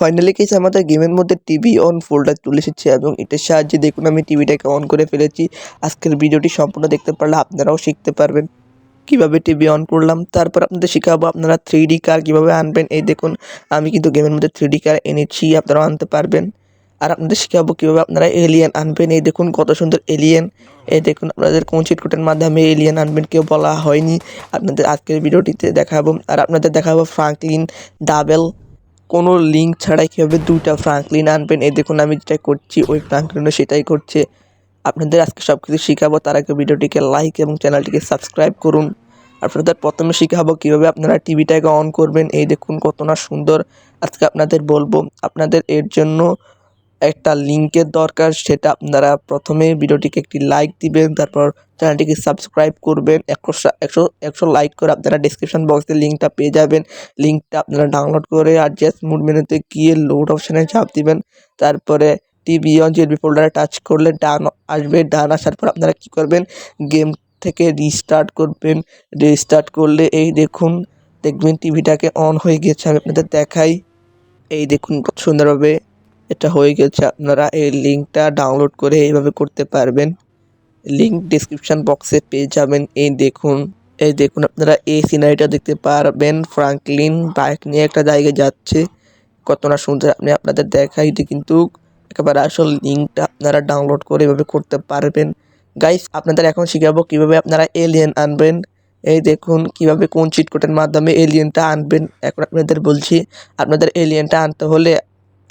Finally case আমাদের গেমের মধ্যে টিভি অন ফোল্ডার চলে এসেছে এবং এটার সাহায্যে দেখুন আমি টিভিটাকে অন করে ফেলেছি। আজকের ভিডিওটি সম্পূর্ণ দেখতে পারলে আপনারাও শিখতে পারবেন কীভাবে টিভি অন করলাম। তারপর আপনাদের শেখাবো আপনারা থ্রি ডি কার কীভাবে আনবেন। এই দেখুন, আমি কিন্তু গেমের মধ্যে থ্রি ডি কার এনেছি, আপনারাও আনতে পারবেন। আর আপনাদের শেখাবো কীভাবে আপনারা এলিয়েন আনবেন। এই দেখুন, কত সুন্দর এলিয়েন এই দেখুন, আপনাদের কোন চিটকুটের মাধ্যমে এলিয়েন আনবেন কেউ বলা হয়নি। আপনাদের আজকের ভিডিওটিতে দেখাবো। আর আপনাদের দেখাবো ফ্রাঙ্কলিন ডাবেল কোনো লিঙ্ক ছাড়াই কীভাবে দুইটা ফ্রাঙ্কলিন আনবেন? এই দেখুন, আমি যেটা করছি, ওই ফ্রাঙ্কলিনও সেটাই করছে। আপনাদের আজকে সব কিছু শেখাবো, তার আগে ভিডিওটিকে লাইক এবং চ্যানেলটিকে সাবস্ক্রাইব করুন। আপনাদের প্রথমে শেখাবো কীভাবে আপনারা টিভিটাকে অন করবেন। এই দেখুন, কত না সুন্দর। আজকে আপনাদের বলব, আপনাদের এর জন্য একটা লিঙ্কের দরকার, সেটা আপনারা প্রথমে ভিডিওটিকে একটি লাইক দিবেন, তারপর চ্যানেলটিকে সাবস্ক্রাইব করবেন। একশো একশো একশো লাইক করে আপনারা ডিসক্রিপশন বক্সে লিঙ্কটা পেয়ে যাবেন। লিঙ্কটা আপনারা ডাউনলোড করে আর জাস্ট মুড মেনুতে গিয়ে লোড অপশানে চাপ দিবেন। তারপরে টিভি অন জিএলবি ফোল্ডারে টাচ করলে ডান আসবে। ডান আসার পর আপনারা কী করবেন? গেম থেকে রিস্টার্ট করবেন। রিস্টার্ট করলে এই দেখুন, দেখবেন টিভিটাকে অন হয়ে গেছে। আমি আপনাদের দেখাই। এই দেখুন সুন্দরভাবে এটা হয়ে গেছে, আপনারা এই লিঙ্কটা ডাউনলোড করে এইভাবে করতে পারবেন। লিঙ্ক ডিসক্রিপশন বক্সে পেয়ে যাবেন। এই দেখুন এই দেখুন, আপনারা এই সিনারিটা দেখতে পারবেন। ফ্রাঙ্কলিন বাইক নিয়ে একটা জায়গায় যাচ্ছে। কত না সুন্দর আপনি আপনাদের দেখাই এটি কিন্তু একেবারে আসল লিঙ্কটা আপনারা ডাউনলোড করে এভাবে করতে পারবেন। গাইস আপনাদের এখন শিখাবো কীভাবে আপনারা এলিয়েন আনবেন। এই দেখুন, কীভাবে কোন চিট কোডের মাধ্যমে এলিয়েনটা আনবেন। এখন আপনাদের বলছি, আপনাদের এলিয়েনটা আনতে হলে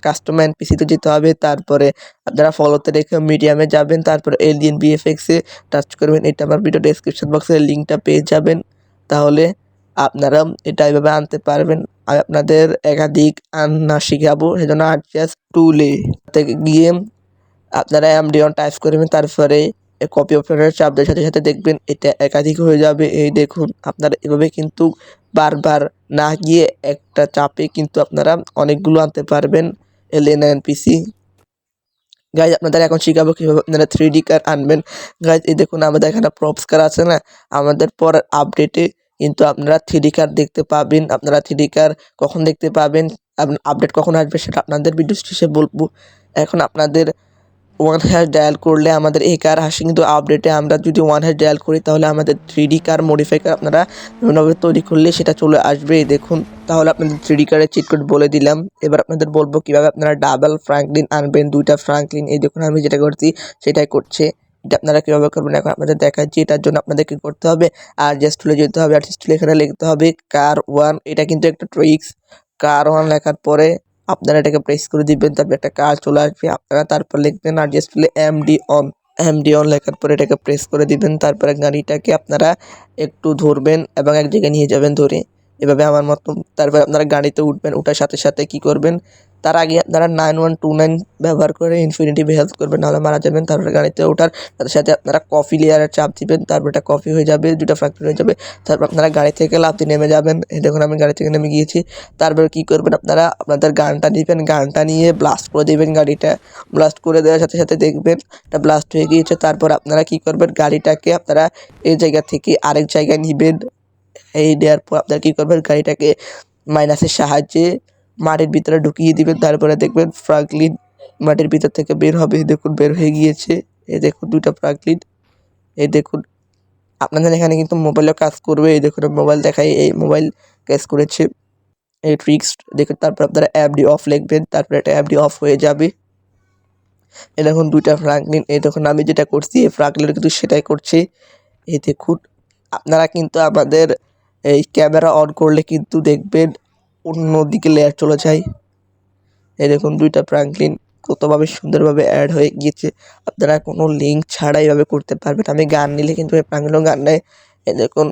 কাস্টমার পিসিতে যেতে হবে। তারপরে আপনারা ফলোতে রেখে মিডিয়ামে যাবেন, তারপরে এলিয়েন বিএফএক্সে টাচ করবেন। এটা আমার ভিডিও ডেসক্রিপশন বক্সে লিঙ্কটা পেয়ে যাবেন। তাহলে আপনারা এটা এভাবে আনতে পারবেন। আর আপনাদের একাধিক আন্না শিখাবো, সেজন্য আর্টিয়াস টুলে থেকে গিয়ে আপনারা এমডিওন টাইপ করবেন তারপরে কপি অপশনের চাপ দেওয়ার সাথে সাথে দেখবেন এটা একাধিক হয়ে যাবে। এই দেখুন, আপনারা এভাবে কিন্তু বারবার না গিয়ে একটা চাপে কিন্তু আপনারা অনেকগুলো আনতে পারবেন। এলিয়েন অ্যান্ড এনপিসি গাইজ আপনাদের এখন শিখাবো কীভাবে আপনারা থ্রি ডি কার আনবেন। গাইজ এই দেখুন, আমাদের এখানে প্রপস কার আছে না? আমাদের পরের আপডেটে কিন্তু আপনারা থ্রি কার দেখতে পাবেন। আপনারা থ্রি কার কখন দেখতে পাবেন? আপডেট কখন আসবে সেটা আপনাদের ভিডিও শেষে বলব। এখন আপনাদের ওয়ান হ্যাশ ডায়াল করলে আমাদের এই কার আসে কিন্তু আপডেটে আমরা যদি ওয়ান হ্যাশ ডায়াল করি তাহলে আমাদের থ্রি কার মডিফাই কার আপনারা বিভিন্নভাবে তৈরি করলে সেটা চলে আসবে। দেখুন, তাহলে আপনাদের থ্রি কারের চিট কোড বলে দিলাম। এবার আপনাদের বলব কীভাবে আপনারা ডাবল ফ্রাঙ্কলিন আনবেন, দুইটা ফ্রাঙ্কলিন এই দেখুন, আমি যেটা করছি সেটাই করছে। এটা আপনারা কীভাবে করবেন এখন আপনাদের দেখাচ্ছি, এটার জন্য আপনাদের কী করতে হবে। আর জাস্ট তুলে যেতে হবে, আর জাস্ট এখানে লিখতে হবে কার ওয়ান এটা কিন্তু একটা ট্রিক্স কার ওয়ান লেখার পরে আপনারা এটাকে প্রেস করে দিবেন, তারপর একটা কাজ চলে আসবে, আপনারা তারপর লিখবেন আর just MD on MD on লেখার পরে এটাকে প্রেস করে দিবেন, তারপরে গাড়িটাকে আপনারা একটু ধরবেন এবং এক জায়গায় নিয়ে যাবেন ধরে। এভাবে আমার মতো, তারপরে আপনারা গাড়িতে উঠবেন ওঠার সাথে সাথে কি করবেন? তার আগে আপনারা নাইন ওয়ান টু নাইন ব্যবহার করে ইনফিনিটি হেল্প করবেন নাহলে মারা যাবেন তারপরে গাড়িতে ওঠার সাথে সাথে আপনারা কফি লেয়ারের চাপ দিবেন, তারপর এটা কফি হয়ে যাবে দুটা ফ্যাক্টরি হয়ে যাবে, তারপর আপনারা গাড়ি থেকে লাফতে নেমে যাবেন। দেখুন আমি গাড়ি থেকে নেমে গিয়েছি। তারপর কী করবেন আপনারা? আপনাদের গানটা নেবেন গানটা নিয়ে ব্লাস্ট করে দেবেন গাড়িটা। ব্লাস্ট করে দেওয়ার সাথে সাথে দেখবেন এটা ব্লাস্ট হয়ে গিয়েছে। তারপর আপনারা কী করবেন? গাড়িটাকে আপনারা এই জায়গা থেকে আরেক জায়গায় নেবেন। এই দেওয়ার পর আপনারা কী করবেন? গাড়িটাকে মাইনাসের সাহায্যে মাটির ভিতরে ঢুকিয়ে দিবেন, তারপরে দেখবেন ফ্রাঙ্কলিন মাটির ভিতর থেকে বের হবে। দেখুন, বের হয়ে গিয়েছে। এই দেখুন দুটা ফ্রাঙ্কলিন এই দেখুন, আপনাদের এখানে কিন্তু মোবাইলও কাজ করবে। এই দেখুন মোবাইল দেখাই, এই মোবাইল কাজ করেছে এই ট্রিক্স দেখুন, তারপর আপনারা অ্যাপডি অফ লিখবেন, তারপরে এটা অ্যাপডি অফ হয়ে যাবে। এই দেখুন, দুইটা ফ্রাঙ্কলিন এই দেখুন, আমি যেটা করছি, এই ফ্রাঙ্কলিন কিন্তু সেটাই করছে। এই দেখুন, আপনারা কিন্তু আমাদের এই ক্যামেরা অন করলে কিন্তু দেখবেন অন্যদিকে লেয়ার চলে যায়। এই দেখুন, দুইটা ফ্রাঙ্কলিন কতভাবে সুন্দরভাবে অ্যাড হয়ে গিয়েছে। আপনারা কোনো লিঙ্ক ছাড়া এভাবে করতে পারবেন। আমি গান নিলে কিন্তু ওই ফ্রাঙ্কলিনও গান নেয়। এই দেখুন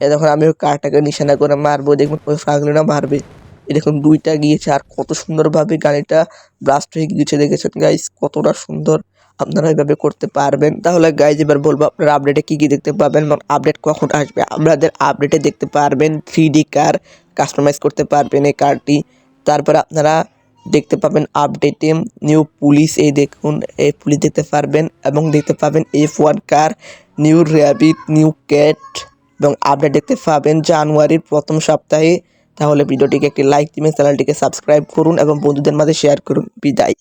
এই দেখুন, আমি ওই কারটাকে নিশানা করে মারবো। দেখুন, ওই ফ্রাঙ্কলিনও মারবে। এই দেখুন, দুইটা গিয়েছে। আর কত সুন্দরভাবে গাড়িটা ব্লাস্ট হয়ে গিয়েছে। দেখেছেন গাইস কতটা সুন্দর। আপনারা এইভাবে করতে পারবেন। তাহলে গাইজ এবার বলব আপনারা আপডেটে কী কী দেখতে পাবেন এবং আপডেট কখন আসবে? আপনাদের আপডেটে দেখতে পারবেন থ্রি কার কাস্টমাইজ করতে পারবেন এই কারটি তারপর আপনারা দেখতে পাবেন আপডেটে নিউ পুলিশ এই দেখুন, এই পুলিশ দেখতে পারবেন এবং দেখতে পাবেন F one car new rabbit new cat এবং আপডেট দেখতে পাবেন জানুয়ারির প্রথম সপ্তাহে। তাহলে ভিডিওটিকে একটি লাইক দিবেন চ্যানেলটিকে সাবস্ক্রাইব করুন এবং বন্ধুদের মাঝে শেয়ার করুন। বিদায়।